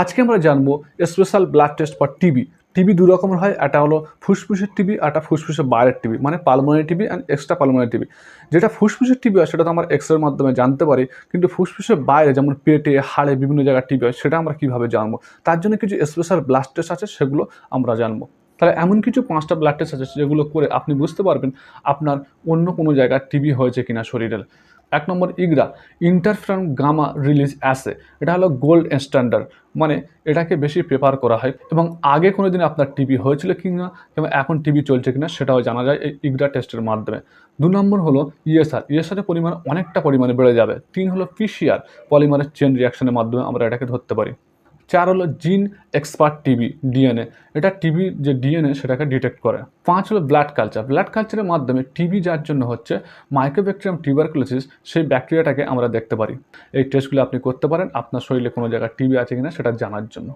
আজকে আমরা জানব special blood test for TB TB দু রকমের হয়, একটা হলো ফুসফুসের টিবি একটা ফুসফুসের বাইরের টিবি মানে pulmonary TB and extra pulmonary TB যেটা ফুসফুসের টিবি হয় সেটা তো আমরা এক্সরের মাধ্যমে জানতে পারি, কিন্তু ফুসফুসের বাইরে যেমন পেটে, হাড়ে বিভিন্ন জায়গায় টিবি হয়, সেটা আমরা কীভাবে জানব? তার জন্য কিছু স্পেশাল ব্লাড টেস্ট আছে, সেগুলো আমরা জানব। তাহলে এমন কিছু পাঁচটা ব্লাড টেস্ট আছে যেগুলো করে আপনি বুঝতে পারবেন আপনার অন্য কোনো জায়গায় টিবি হয়েছে কিনা শরীরের এক নম্বর IGRA interferon gamma release assay এটা হলো গোল্ড স্ট্যান্ডার্ড মানে এটাকে বেশি প্রেফার করা হয়। এবং আগে কোনো দিন আপনার টিবি হয়েছিল কি না, এবং এখন টিবি চলছে কিনা সেটাও জানা যায় এই ইগরা টেস্টের মাধ্যমে। দু নম্বর হলো ইএসআর ইএসআরের পরিমাণ অনেকটা পরিমাণে বেড়ে যাবে। তিন হলো পিসিআর পলিমারের চেন রিয়াকশনের মাধ্যমে আমরা এটাকে ধরতে পারি। চার হলো জিন এক্সপার্ট টিবি, ডিএনএ। এটা টিবি যে ডিএনএ সেটাকে ডিটেক্ট করে। পাঁচ হলো ব্লাড কালচার। ব্লাড কালচারের মাধ্যমে টিবি যার জন্য হচ্ছে মাইক্রোব্যাকটেরিয়াম টিউবারকুলোসিস সেই ব্যাকটেরিয়াটাকে আমরা দেখতে পারি। এই টেস্টগুলো আপনি করতে পারেন। আপনার শরীরে কোনো জায়গায় টিবি আছে কিনা সেটা জানার জন্য।